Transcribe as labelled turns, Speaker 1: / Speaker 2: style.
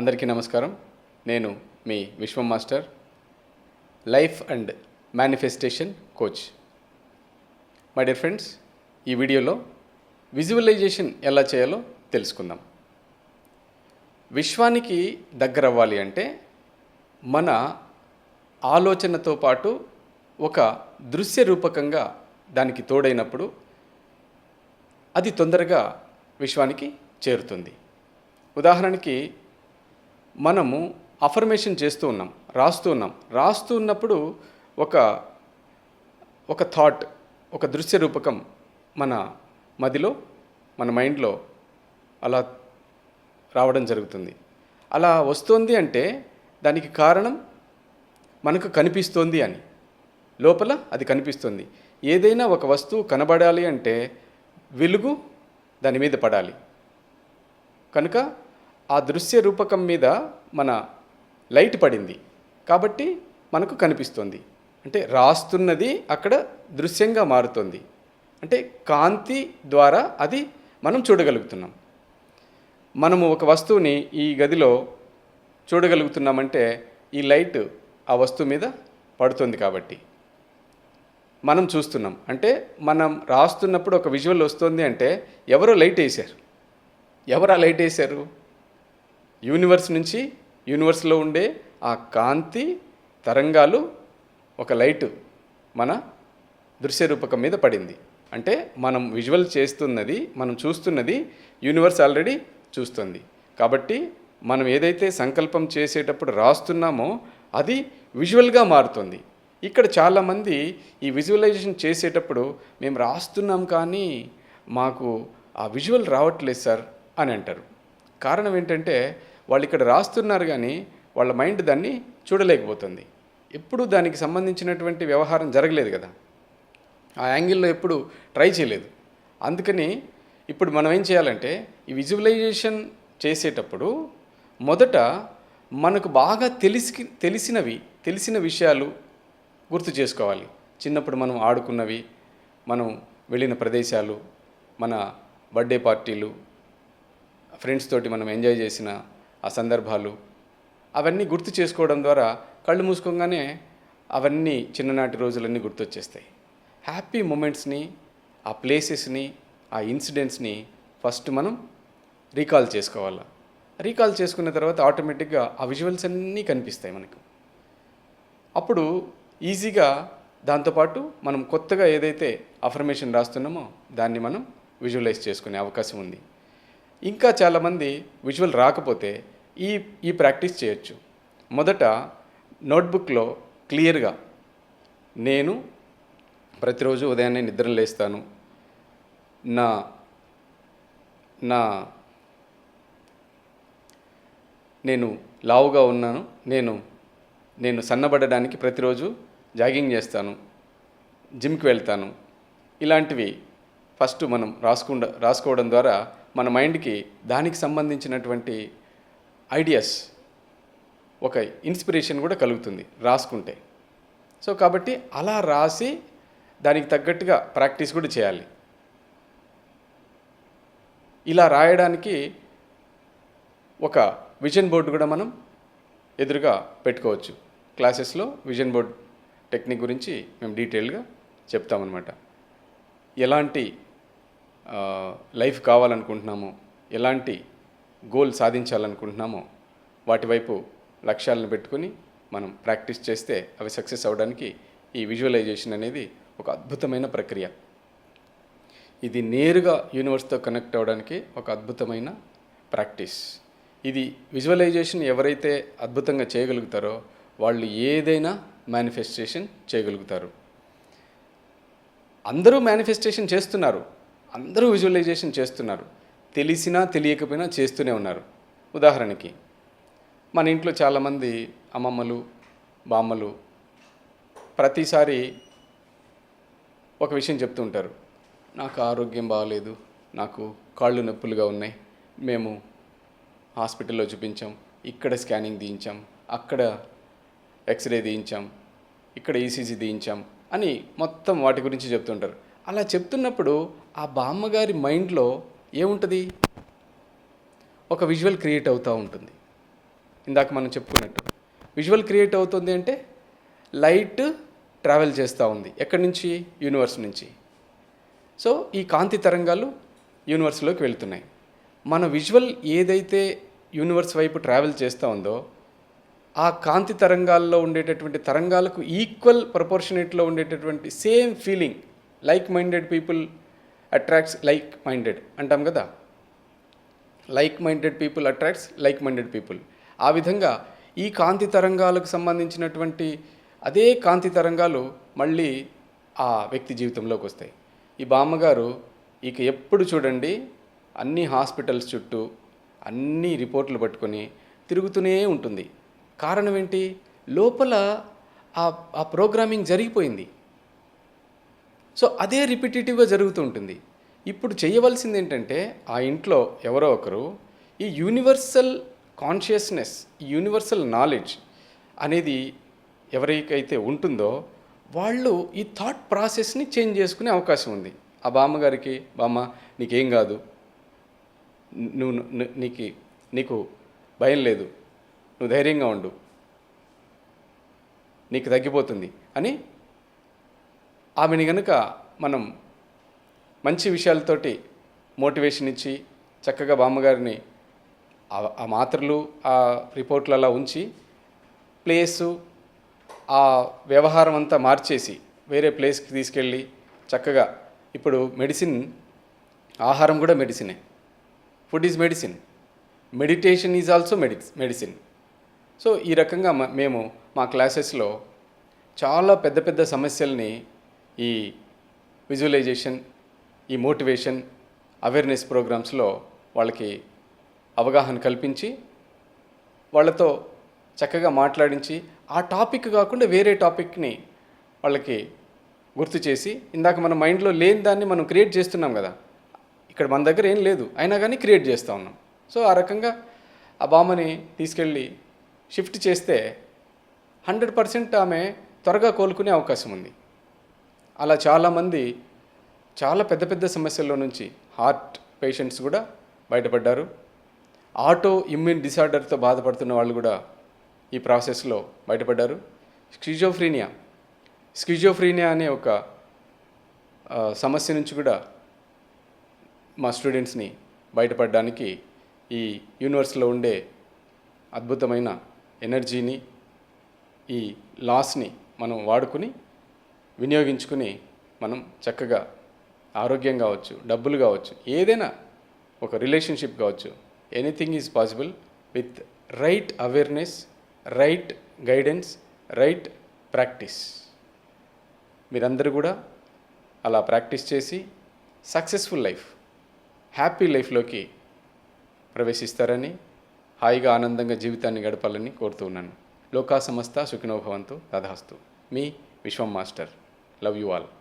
Speaker 1: అందరికీ నమస్కారం. నేను మీ Vishwam master life and manifestation coach. My dear friends ఈ వీడియోలో విజువలైజేషన్ ఎలా చేయాలో తెలుసుకుందాం. విశ్వానికి దగ్గర అవ్వాలి అంటే మన ఆలోచనతో పాటు ఒక దృశ్య రూపకంగా దానికి తోడైనప్పుడు అది తొందరగా విశ్వానికి చేరుతుంది. ఉదాహరణకి మనము అఫర్మేషన్ చేస్తూ ఉన్నాం రాస్తూ ఉన్నాం. రాస్తూ ఉన్నప్పుడు ఒక ఒక థాట్ ఒక దృశ్య రూపకం మన మదిలో మన మైండ్లో అలా రావడం జరుగుతుంది. అలా వస్తుంది అంటే దానికి కారణం మనకు కనిపిస్తోంది అని. లోపల అది కనిపిస్తుంది. ఏదైనా ఒక వస్తువు కనబడాలి అంటే వెలుగు దాని మీద పడాలి. కనుక ఆ దృశ్య రూపకం మీద మన లైట్ పడింది. కాబట్టి మనకు కనిపిస్తుంది. అంటే రాస్తున్నది అక్కడ దృశ్యంగా మారుతుంది. అంటే కాంతి ద్వారా అది మనం చూడగలుగుతున్నాం. మనము ఒక వస్తువుని ఈ గదిలో చూడగలుగుతున్నామంటే ఈ లైట్ ఆ వస్తువు మీద పడుతుంది కాబట్టి. మనం చూస్తున్నాం. అంటే మనం రాస్తున్నప్పుడు ఒక విజువల్ వస్తుంది అంటే ఎవరో లైట్ వేశారు. ఎవరు ఆ లైట్ వేశారు? యూనివర్స్ నుంచి యూనివర్స్లో ఉండే ఆ కాంతి తరంగాలు ఒక లైట్ మన దృశ్య రూపకం మీద పడింది. అంటే మనం విజువల్ చేస్తున్నది మనం చూస్తున్నది యూనివర్స్ ఆల్రెడీ చూస్తుంది. కాబట్టి మనం ఏదైతే సంకల్పం చేసేటప్పుడు రాస్తున్నామో అది విజువల్గా మారుతుంది. ఇక్కడ చాలామంది ఈ విజువలైజేషన్ చేసేటప్పుడు మేము రాస్తున్నాం కానీ మాకు ఆ విజువల్ రావట్లేదు సార్ అని అంటారు. కారణం ఏంటంటే వాళ్ళు ఇక్కడ రాస్తున్నారు కానీ వాళ్ళ మైండ్ దాన్ని చూడలేకపోతుంది. ఎప్పుడు దానికి సంబంధించినటువంటి వ్యవహారం జరగలేదు కదా. ఆ యాంగిల్లో ఎప్పుడు ట్రై చేయలేదు. అందుకని ఇప్పుడు మనం ఏం చేయాలంటే ఈ విజువలైజేషన్ చేసేటప్పుడు మొదట మనకు బాగా తెలిసి తెలిసినవి తెలిసిన విషయాలు గుర్తు చేసుకోవాలి. చిన్నప్పుడు మనం ఆడుకున్నవి మనం వెళ్ళిన ప్రదేశాలు మన బర్త్డే పార్టీలు ఫ్రెండ్స్ తోటి మనం ఎంజాయ్ చేసిన ఆ సందర్భాలు అవన్నీ గుర్తు చేసుకోవడం ద్వారా కళ్ళు మూసుకోగానే అవన్నీ చిన్ననాటి రోజులన్నీ గుర్తొచ్చేస్తాయి. హ్యాపీ మూమెంట్స్ని ఆ ప్లేసెస్ని ఆ ఇన్సిడెంట్స్ని ఫస్ట్ మనం రీకాల్ చేసుకోవాలి. రీకాల్ చేసుకున్న తర్వాత ఆటోమేటిక్గా ఆ విజువల్స్ అన్నీ కనిపిస్తాయి మనకు. అప్పుడు ఈజీగా దాంతోపాటు మనం కొత్తగా ఏదైతే అఫర్మేషన్ రాస్తున్నామో దాన్ని మనం విజువలైజ్ చేసుకునే అవకాశం ఉంది. ఇంకా చాలామంది విజువల్ రాకపోతే ఈ ఈ ప్రాక్టీస్ చేయొచ్చు. మొదట నోట్బుక్లో క్లియర్గా నేను ప్రతిరోజు ఉదయాన్నే నిద్ర లేస్తాను నా నా నేను లావుగా ఉన్నాను. నేను నేను సన్నబడడానికి ప్రతిరోజు జాగింగ్ చేస్తాను. జిమ్కి వెళ్తాను. ఇలాంటివి ఫస్ట్ మనం రాసుకుండా రాసుకోవడం ద్వారా మన మైండ్కి దానికి సంబంధించినటువంటి ఐడియాస్ ఒక ఇన్స్పిరేషన్ కూడా కలుగుతుంది రాసుకుంటే. సో కాబట్టి అలా రాసి దానికి తగ్గట్టుగా ప్రాక్టీస్ కూడా చేయాలి. ఇలా రాయడానికి ఒక విజన్ బోర్డు కూడా మనం ఎదురుగా పెట్టుకోవచ్చు. క్లాసెస్లో విజన్ బోర్డ్ టెక్నిక్ గురించి మేము డీటెయిల్గా చెప్తామన్నమాట. ఎలాంటి లైఫ్ కావాలనుకుంటున్నామో ఎలాంటి గోల్ సాధించాలనుకుంటున్నామో వాటి వైపు లక్ష్యాలను పెట్టుకుని మనం ప్రాక్టీస్ చేస్తే అవి సక్సెస్ అవ్వడానికి ఈ విజువలైజేషన్ అనేది ఒక అద్భుతమైన ప్రక్రియ. ఇది నేరుగా యూనివర్స్తో కనెక్ట్ అవ్వడానికి ఒక అద్భుతమైన ప్రాక్టీస్. ఇది విజువలైజేషన్ ఎవరైతే అద్భుతంగా చేయగలుగుతారో వాళ్ళు ఏదైనా మేనిఫెస్టేషన్ చేయగలుగుతారు. అందరూ మేనిఫెస్టేషన్ చేస్తున్నారు. అందరూ విజువలైజేషన్ చేస్తున్నారు. తెలిసినా తెలియకపోయినా చేస్తూనే ఉన్నారు. ఉదాహరణకి మన ఇంట్లో చాలామంది అమ్మమ్మలు బామ్మలు ప్రతిసారి ఒక విషయం చెప్తూ ఉంటారు. నాకు ఆరోగ్యం బాగలేదు నాకు కాళ్ళు నొప్పులుగా ఉన్నాయి మేము హాస్పిటల్లో చూపించాం ఇక్కడ స్కానింగ్ తీయించాం అక్కడ ఎక్స్రే తీయించాం ఇక్కడ ఈసీజీ తీయించాం అని మొత్తం వాటి గురించి చెప్తుంటారు అలా చెప్తున్నప్పుడు ఆ బామ్మగారి మైండ్లో ఏముంటుంది? ఒక విజువల్ క్రియేట్ అవుతూ ఉంటుంది. ఇందాక మనం చెప్పుకున్నట్టు. విజువల్ క్రియేట్ అవుతుంది అంటే లైట్ ట్రావెల్ చేస్తూ ఉంది. ఎక్కడి నుంచి? యూనివర్స్ నుంచి. సో ఈ కాంతి తరంగాలు యూనివర్స్లోకి వెళ్తున్నాయి. మన విజువల్ ఏదైతే యూనివర్స్ వైపు ట్రావెల్ చేస్తూ ఉందో ఆ కాంతి తరంగాల్లో ఉండేటటువంటి తరంగాలకు ఈక్వల్ ప్రపోర్షనేట్లో ఉండేటటువంటి same feeling like minded people attracts like minded అంటాం కదా? Like minded people attracts like minded people ఆ విధంగా ఈ కాంతి తరంగాలకు సంబంధించినటువంటి అదే కాంతి తరంగాలు మళ్ళీ ఆ వ్యక్తి జీవితంలోకి వస్తాయి. ఈ బామ్మగారు ఇక ఎప్పుడు చూడండి అన్ని హాస్పిటల్స్ చుట్టూ అన్ని రిపోర్ట్లు పట్టుకొని తిరుగుతూనే ఉంటుంది. కారణం ఏంటి? లోపల ఆ ఆ ప్రోగ్రామింగ్ జరిగిపోయింది. సో అదే రిపిటేటివ్గా జరుగుతూ ఉంటుంది ఇప్పుడు చేయవలసింది ఏంటంటే ఆ ఇంట్లో ఎవరో ఒకరు ఈ యూనివర్సల్ కాన్షియస్నెస్ ఈ యూనివర్సల్ నాలెడ్జ్ అనేది ఎవరికైతే ఉంటుందో వాళ్ళు ఈ థాట్ ప్రాసెస్ని చేంజ్ చేసుకునే అవకాశం ఉంది. ఆ బామ్మగారికి బామ్మ నీకేం కాదు. నువ్వు నీకు నీకు భయం లేదు. నువ్వు ధైర్యంగా ఉండు. నీకు తగ్గిపోతుంది అని ఆమెని గనుక మనం మంచి విషయాలతోటి మోటివేషన్ ఇచ్చి చక్కగా బామ్మగారిని ఆ- ఆ మాత్రలు ఆ రిపోర్ట్లు అలా ఉంచి ప్లేసు ఆ వ్యవహారం అంతా మార్చేసి వేరే ప్లేస్కి తీసుకెళ్ళి చక్కగా ఇప్పుడు మెడిసిన్ ఆహారం కూడా మెడిసినే. Food is medicine. Meditation is also medi medicine. So ఈ రకంగా మేము మా క్లాసెస్లో చాలా పెద్ద పెద్ద సమస్యల్ని ఈ విజువలైజేషన్ ఈ మోటివేషన్ అవేర్నెస్ ప్రోగ్రామ్స్లో వాళ్ళకి అవగాహన కల్పించి వాళ్ళతో చక్కగా మాట్లాడించి ఆ టాపిక్ కాకుండా వేరే టాపిక్ని వాళ్ళకి గుర్తు చేసి ఇందాక మన మైండ్లో లేని దాన్ని మనం క్రియేట్ చేస్తున్నాం కదా ఇక్కడ మన దగ్గర ఏం లేదు అయినా కానీ క్రియేట్ చేస్తూ ఉన్నాం. సో ఆ రకంగా ఆ బామ్మని తీసుకెళ్ళి షిఫ్ట్ చేస్తే హండ్రెడ్ పర్సెంట్ ఆమె త్వరగా కోలుకునే అవకాశం ఉంది. అలా చాలామంది చాలా పెద్ద పెద్ద సమస్యల్లో నుంచి హార్ట్ పేషెంట్స్ కూడా బయటపడ్డారు. ఆటో ఇమ్యూన్ డిసార్డర్తో బాధపడుతున్న వాళ్ళు కూడా ఈ ప్రాసెస్లో బయటపడ్డారు. స్కిజోఫ్రీనియా స్కిజోఫ్రీనియా అనే ఒక సమస్య నుంచి కూడా మా స్టూడెంట్స్ని బయటపడడానికి ఈ యూనివర్స్లో ఉండే అద్భుతమైన ఎనర్జీని ఈ లాస్ని మనం వాడుకుని వినియోగించుకుని మనం చక్కగా ఆరోగ్యం కావచ్చు డబ్బులు కావచ్చు ఏదైనా ఒక రిలేషన్షిప్ కావచ్చు anything is possible with right awareness right guidance right practice. మీరందరూ కూడా అలా ప్రాక్టీస్ చేసి సక్సెస్ఫుల్ లైఫ్ హ్యాపీ లైఫ్లోకి ప్రవేశిస్తారని హాయిగా ఆనందంగా జీవితాన్ని గడపాలని కోరుతూ ఉన్నాను. లోకా సమస్త సుఖినోభవంతో తథాస్తు మీ Vishwam master. Love you all.